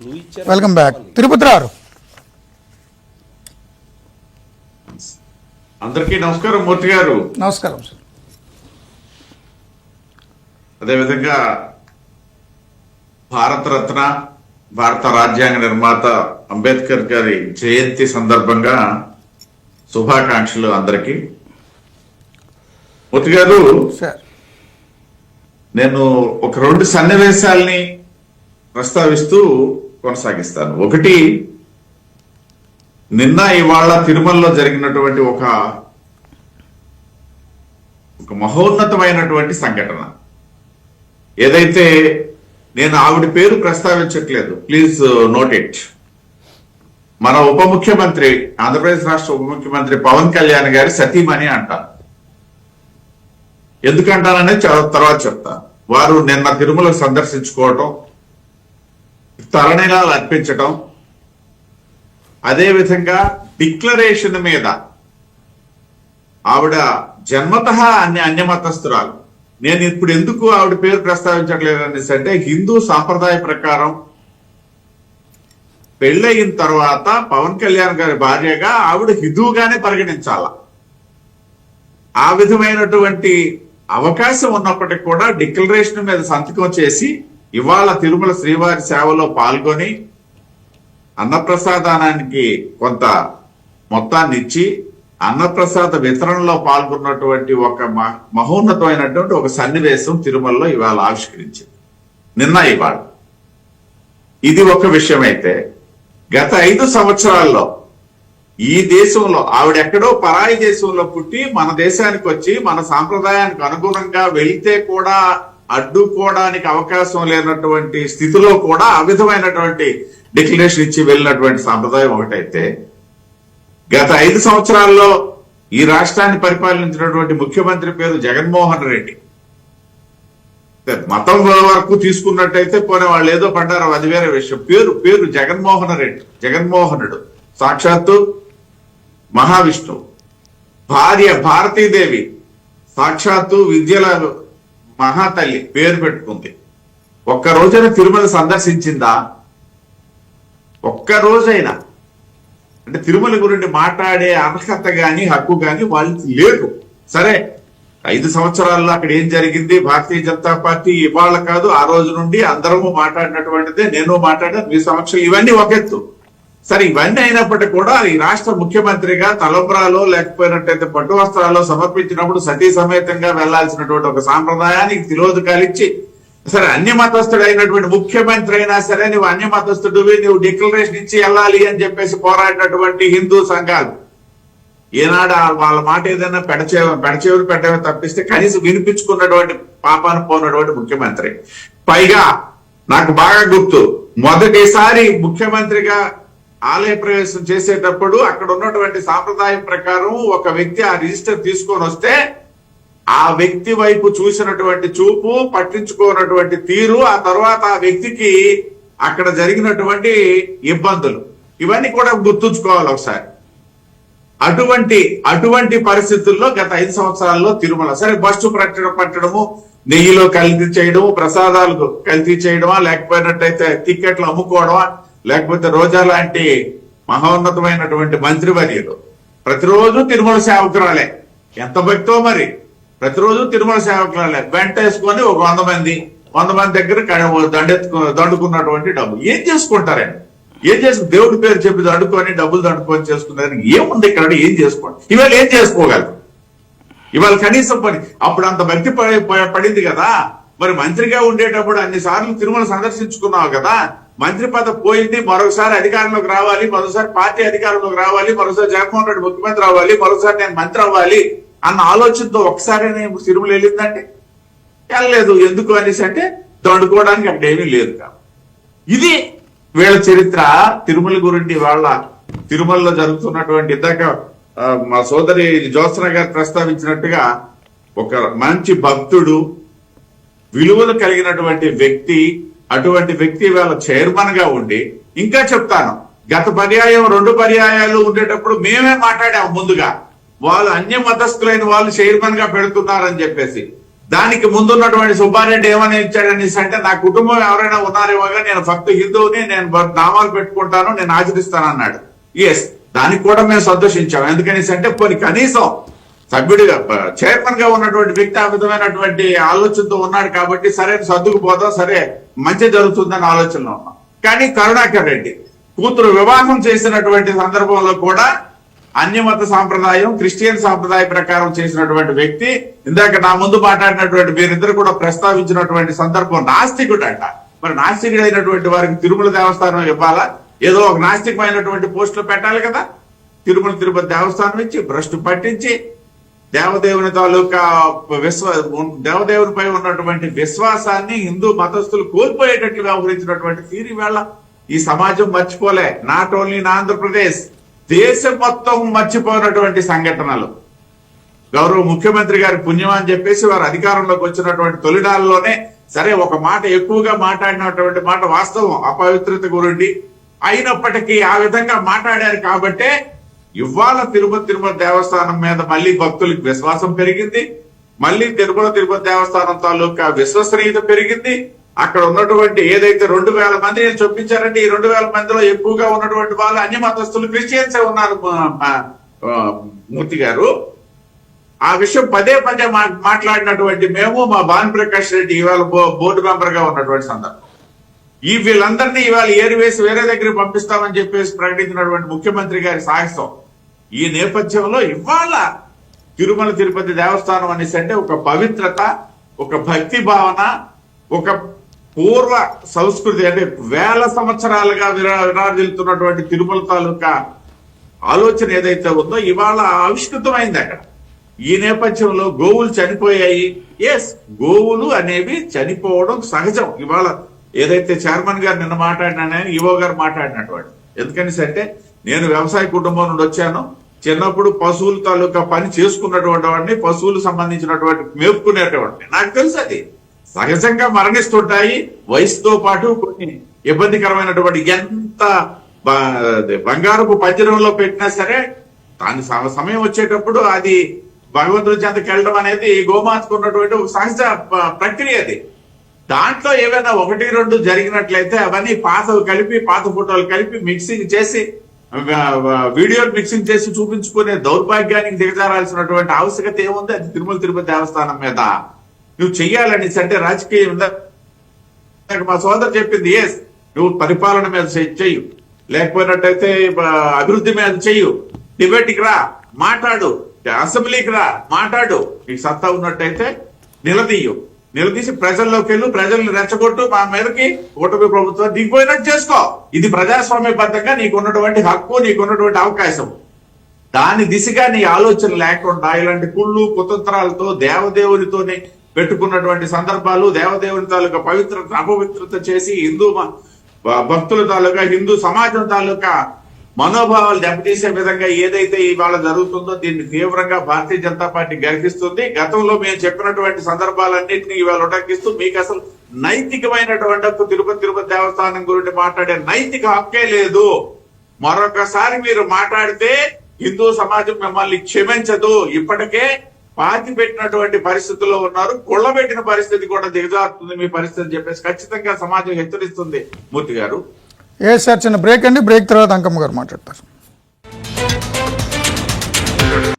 Welcome back Tirupati రారు అందరికీ నమస్కారం మూర్తి గారు. నమస్కారం సార్ అదేవిధంగా భారతరత్న భారత రాజ్యాంగ నిర్మాత అంబేద్కర్ గారి జయంతి సందర్భంగా శుభాకాంక్షలు అందరికీ. మూర్తి గారు సార్ నేను ఒక రెండు సన్నివేశాల్ని ప్రస్తావిస్తూ కొనసాగిస్తాను. ఒకటి నిన్న ఇవాళ తిరుమలలో జరిగినటువంటి ఒక ఒక మహోన్నతమైనటువంటి సంఘటన. ఏదైతే నేను ఆవిడ పేరు ప్రస్తావించట్లేదు ప్లీజ్ uh, నోట్ ఇట్ మన ఉప ముఖ్యమంత్రి ఆంధ్రప్రదేశ్ రాష్ట్ర ఉప ముఖ్యమంత్రి పవన్ కళ్యాణ్ గారి సతీమణి అంటారు. ఎందుకంటాననేది తర్వాత చెప్తా వారు నిన్న తిరుమల సందర్శించుకోవటం తరణిలాలు అర్పించటం. అదే విధంగా డిక్లరేషన్ మీద ఆవిడ జన్మత అన్ని అన్యమతస్తురాలు నేను ఇప్పుడు ఎందుకు ఆవిడ పేరు ప్రస్తావించట్లేదు అనేసి అంటే హిందూ సాంప్రదాయ ప్రకారం పెళ్ళయిన తర్వాత పవన్ కళ్యాణ్ గారి భార్యగా ఆవిడ హిందువుగానే పరిగణించాల? ఆ విధమైనటువంటి అవకాశం ఉన్నప్పటికీ కూడా డిక్లరేషన్ మీద సంతకం చేసి ఇవాళ తిరుమల శ్రీవారి సేవలో పాల్గొని అన్నప్రసాదానానికి కొంత మొత్తాన్ని ఇచ్చి అన్నప్రసాద వితరణలో పాల్గొన్నటువంటి ఒక మ- మహోన్నతమైనటువంటి ఒక సన్నివేశం తిరుమలలో ఇవాళ ఆవిష్కరించింది. నిన్న ఇవాళ. ఇది ఒక విషయం అయితే గత ఐదు సంవత్సరాల్లో ఈ దేశంలో ఆవిడెక్కడో పరాయి దేశంలో పుట్టి మన దేశానికి వచ్చి మన సాంప్రదాయానికి అనుగుణంగా వెళితే కూడా అడ్డుకోవడానికి అవకాశం లేనటువంటి స్థితిలో కూడా ఆ విధమైనటువంటి డిక్లరేషన్ ఇచ్చి వెళ్ళినటువంటి సాంప్రదాయం ఒకటైతే గత ఐదు సంవత్సరాల్లో ఈ రాష్ట్రాన్ని పరిపాలించినటువంటి ముఖ్యమంత్రి పేరు జగన్మోహన్ రెడ్డి. మతం వరకు తీసుకున్నట్టయితే పోనీ వాళ్ళు ఏదో పడ్డారు అది వేరే విషయం. పేరు పేరు జగన్మోహన్ రెడ్డి జగన్మోహనుడు. సాక్షాత్తు మహావిష్ణువు. భార్య భారతీదేవి. సాక్షాత్తు విద్యల మహాతల్లి పేరు పెట్టుకుంది. ఒక్క రోజైనా తిరుమల సందర్శించిందా? ఒక్క రోజైనా. అంటే తిరుమల గురించి మాట్లాడే అర్హత గాని హక్కు గాని వాళ్ళకి లేదు. సరే ఐదు సంవత్సరాల్లో అక్కడ ఏం జరిగింది? భారతీయ జనతా పార్టీ ఇవాళ కాదు ఆ రోజు నుండి అందరము మాట్లాడినటువంటిదే నేను మాట్లాడాను మీ సమక్షం ఇవన్నీ ఒక ఎత్తు. సరే ఇవన్నీ అయినప్పటికీ కూడా ఈ రాష్ట్ర ముఖ్యమంత్రిగా తలంబ్రాలో లేకపోయినట్టయితే పట్టు వస్త్రాల్లో సమర్పించినప్పుడు సతీ సమేతంగా వెళ్ళాల్సినటువంటి ఒక సాంప్రదాయానికి తిలోదకాలు ఇచ్చి సరే అన్య మతస్థుడు అయినటువంటి ముఖ్యమంత్రి అయినా సరే నువ్వు అన్య మతస్థుడివి నువ్వు డిక్లరేషన్ ఇచ్చి వెళ్ళాలి అని చెప్పేసి పోరాడినటువంటి హిందూ సంఘాలు. ఈనాడు వాళ్ళ మాట ఏదైనా పెడచే పెడచేవులు పెట్టమే తప్పిస్తే కనీసం వినిపించుకున్నటువంటి పాపాను పోనటువంటి ముఖ్యమంత్రి. పైగా నాకు బాగా గుర్తు మొదటిసారి ముఖ్యమంత్రిగా ఆలయ ప్రవేశం చేసేటప్పుడు అక్కడ ఉన్నటువంటి సాంప్రదాయం ప్రకారం ఒక వ్యక్తి ఆ రిజిస్టర్ తీసుకొని వస్తే ఆ వ్యక్తి వైపు చూసినటువంటి చూపు పట్టించుకోనటువంటి తీరు ఆ తర్వాత ఆ వ్యక్తికి అక్కడ జరిగినటువంటి ఇబ్బందులు. ఇవన్నీ కూడా గుర్తుంచుకోవాలి ఒకసారి. అటువంటి అటువంటి పరిస్థితుల్లో గత ఐదు సంవత్సరాల్లో తిరుమల సరే బస్సు పట్టడం పట్టడము నెయ్యిలో కల్తీ చేయడము ప్రసాదాలు కల్తీ చేయడమా లేకపోయినట్టయితే టికెట్లు అమ్ముకోవడమా లేకపోతే రోజా లాంటి మహోన్నతమైనటువంటి మంత్రివర్యులు ప్రతిరోజు తిరుమల సేవకురాలే ఎంత భక్తో మరి? ప్రతిరోజు తిరుమల సేవకురాలే వెంట వేసుకొని ఒక వంద మంది వంద మంది దగ్గర దండెత్తు దండెత్తుకు దండుకున్నటువంటి డబ్బు. ఏం చేసుకుంటారండి ఏం చేసి దేవుడి పేరు చెప్పి దండుకొని డబ్బులు దండుకొని చేసుకున్నారు ఏముంది ఇక్కడ? ఏం చేసుకోండి ఇవాళ ఏం చేసుకోగలరు ఇవాళ కనీసం పని అప్పుడు అంత భక్తి ప- పడింది కదా? మరి మంత్రిగా ఉండేటప్పుడు అన్ని సార్లు తిరుమల సందర్శించుకున్నావు కదా? మంత్రి పదవి పోయింది మరొకసారి అధికారంలోకి రావాలి మరోసారి పార్టీ అధికారంలోకి రావాలి మరోసారి జగన్మోహన్ రెడ్డి ముఖ్యమంత్రి అవ్వాలి మరోసారి నేను మంత్రి అవ్వాలి అన్న ఆలోచనతో ఒకసారి నేను తిరుమల వెళ్ళిందంటే వెళ్ళలేదు. ఎందుకు అనేసి అంటే దండుకోవడానికి అక్కడ ఏమీ లేదు కాబట్టి ఇది వీళ్ళ చరిత్ర. తిరుమల గురించి వాళ్ళ తిరుమలలో జరుగుతున్నటువంటి ఇందాక మా సోదరి జ్యోత్సన గారు ప్రస్తావించినట్టుగా ఒక మంచి భక్తుడు విలువలు కలిగినటువంటి వ్యక్తి అటువంటి వ్యక్తి వేళ చైర్మన్గా ఉండి ఇంకా చెప్తాను గత పర్యాయం రెండు పర్యాయాలు ఉండేటప్పుడు మేమే మాట్లాడాము ముందుగా. వాళ్ళు అన్య మతస్థులైన వాళ్ళు చైర్మన్గా పెడుతున్నారని చెప్పేసి. దానికి ముందున్నటువంటి సుబ్బారెడ్డి ఏమని ఇచ్చాడనేసి అంటే నా కుటుంబం ఎవరైనా ఉన్నారేమోగా నేను భక్తి హిందువుని నేను నామాలు పెట్టుకుంటాను నేను ఆచరిస్తాను అన్నాడు ఎస్ దానికి కూడా మేము సంతోషించాం. ఎందుకనేసి అంటే కొన్ని కనీసం సభ్యుడిగా చైర్మన్గా ఉన్నటువంటి వ్యక్తి ఆ విధమైనటువంటి ఆలోచనతో ఉన్నాడు కాబట్టి సరే సర్దుకుపోతాం సరే మంచి జరుగుతుందని ఆలోచనలో ఉన్నాం. కానీ కరుణాకర్ రెడ్డి కూతురు వివాహం చేసినటువంటి సందర్భంలో కూడా అన్యమత సాంప్రదాయం క్రిస్టియన్ సాంప్రదాయ ప్రకారం చేసినటువంటి వ్యక్తి ఇందాక నా ముందు మాట్లాడినటువంటి మీరిద్దరు కూడా ప్రస్తావించినటువంటి సందర్భం నాస్తికుడు అంట మరి నాస్తికుడు అయినటువంటి వారికి తిరుమల దేవస్థానం ఇవ్వాలా? ఏదో ఒక నాస్తికమైనటువంటి పోస్టులు పెట్టాలి కదా. తిరుమల తిరుపతి దేవస్థానం ఇచ్చి భ్రష్టు పట్టించి దేవదేవుని తాలూకా విశ్వ దేవదేవునిపై ఉన్నటువంటి విశ్వాసాన్ని హిందూ మతస్థులు కోల్పోయేటట్లు వ్యవహరించినటువంటి తీరు వేళ ఈ సమాజం మర్చిపోలే. నాట్ ఓన్లీ ఇన్ ఆంధ్రప్రదేశ్ దేశం మొత్తం మర్చిపోయినటువంటి సంఘటనలు. గౌరవ ముఖ్యమంత్రి గారి పుణ్యం అని చెప్పేసి వారు అధికారంలోకి వచ్చినటువంటి తొలినాళ్ళలోనే సరే ఒక మాట ఎక్కువగా మాట్లాడినటువంటి మాట వాస్తవం అపవిత్రత గురించి అయినప్పటికీ ఆ విధంగా మాట్లాడారు కాబట్టే ఇవాళ తిరుపతి తిరుపతి దేవస్థానం మీద మళ్ళీ భక్తులకు విశ్వాసం పెరిగింది. మళ్ళీ తిరుమల తిరుపతి దేవస్థానం తాలూకా విశ్వసనీయత పెరిగింది. అక్కడ ఉన్నటువంటి ఏదైతే రెండు వేల మంది నేను చూపించారంటే ఈ రెండు వేల మందిలో ఎక్కువగా ఉన్నటువంటి వాళ్ళు అన్ని మతస్థులు క్రిస్టియన్సే ఉన్నారు మూర్తి గారు. ఆ విషయం పదే పదే మా- మాట్లాడినటువంటి మేము మా భాను ప్రకాష్ రెడ్డి ఇవాళ బో- బోర్డు మెంబర్గా ఉన్నటువంటి సందర్భం. ఈ వీళ్ళందరినీ ఇవాళ ఏరివేసి వేరే దగ్గరికి పంపిస్తామని చెప్పేసి ప్రకటించినటువంటి ముఖ్యమంత్రి గారి సాహసం. ఈ నేపథ్యంలో ఇవాళ తిరుమల తిరుపతి దేవస్థానం అనేసి అంటే ఒక పవిత్రత ఒక భక్తి భావన ఒక పూర్వ సంస్కృతి అంటే వేల సంవత్సరాలుగా విరా తిరుమల తాలూకా ఆలోచన ఏదైతే ఉందో ఇవాళ ఆవిష్కృతమైంది అక్కడ. ఈ నేపథ్యంలో గోవులు చనిపోయాయి. ఎస్ గోవులు అనేవి చనిపోవడం సహజం. ఇవాళ ఏదైతే చైర్మన్ గారు నిన్న మాట్లాడినా ఈవో గారు మాట్లాడినటువంటి. ఎందుకని అంటే నేను వ్యవసాయ కుటుంబం నుండి వచ్చాను. చిన్నప్పుడు పశువుల తాలూకా పని చేసుకున్నటువంటి వాడిని పశువులు సంబంధించినటువంటి మేపుకునేటువంటి నాకు తెలుసు అది. సహజంగా మరణిస్తుంటాయి. వయసుతో పాటు కొన్ని ఇబ్బందికరమైనటువంటి ఎంత బంగారపు పంజరంలో పెట్టినా సరే దాని సమ- సమయం వచ్చేటప్పుడు అది భగవంతుడి చెంతకి వెళ్ళడం అనేది గోమాతకు ఉన్నటువంటి ఒక సహజ ప్రక్రియ అది. దాంట్లో ఏమైనా ఒకటి రెండు జరిగినట్లయితే అవన్నీ పాతవి కలిపి పాత ఫోటోలు కలిపి మిక్సింగ్ చేసి వీడియోలు మిక్సింగ్ చేసి చూపించుకునే దౌర్భాగ్యానికి దిగజారాల్సినటువంటి ఆవశ్యకత ఏముంది? అది తిరుమల తిరుపతి దేవస్థానం మీద. నువ్వు చెయ్యాలని అంటే రాజకీయం ఉందా? మా సోదరు చెప్పింది ఎస్ నువ్వు పరిపాలన మీద చెయ్యు. లేకపోయినట్టయితే అభివృద్ధి మీద చెయ్యు. డిబేట్కి రా మాట్లాడు. అసెంబ్లీకి రా మాట్లాడు. నీకు సత్తా ఉన్నట్టయితే నిలదీయు. నిలదీసి ప్రజల్లోకి వెళ్ళు ప్రజల్ని రెచ్చగొట్టు మా మీదకి ఓటమి ప్రభుత్వం దిగిపోయినట్టు చేసుకో. ఇది ప్రజాస్వామ్యబద్ధంగా నీకు ఉన్నటువంటి హక్కు నీకు ఉన్నటువంటి అవకాశం. దాని దిశగా నీ ఆలోచన లేకుండా ఇలాంటి కుళ్ళు కుతంత్రాలతో దేవదేవునితోనే పెట్టుకున్నటువంటి సందర్భాలు దేవదేవుని తాలూకా పవిత్రత అపవిత్రత చేసి హిందూ భక్తుల తాలూకా హిందూ సమాజం తాలూకా మనోభావాలు దెబ్బతీసే విధంగా ఏదైతే ఇవాళ జరుగుతుందో దీన్ని తీవ్రంగా భారతీయ జనతా పార్టీ గర్హిస్తుంది. గతంలో మేము చెప్పినటువంటి సందర్భాలన్నింటినీ ఇవాళ ఉటంకిస్తూ మీకు అసలు నైతికమైనటువంటి హక్కు తిరుపతి తిరుపతి దేవస్థానం గురించి మాట్లాడే నైతిక హక్కే లేదు. మరొకసారి మీరు మాట్లాడితే హిందూ సమాజం మిమ్మల్ని క్షమించదు. ఇప్పటికే పాతి పెట్టినటువంటి పరిస్థితుల్లో ఉన్నారు. కుళ్ళబెట్టిన పరిస్థితి కూడా దిగజారుతుంది మీ పరిస్థితి అని చెప్పేసి ఖచ్చితంగా సమాజం హెచ్చరిస్తుంది. మూర్తి గారు ఏ సార్ చిన్న బ్రేక్ అండి బ్రేక్ తర్వాత అంకమ్మ గారు మాట్లాడతారు.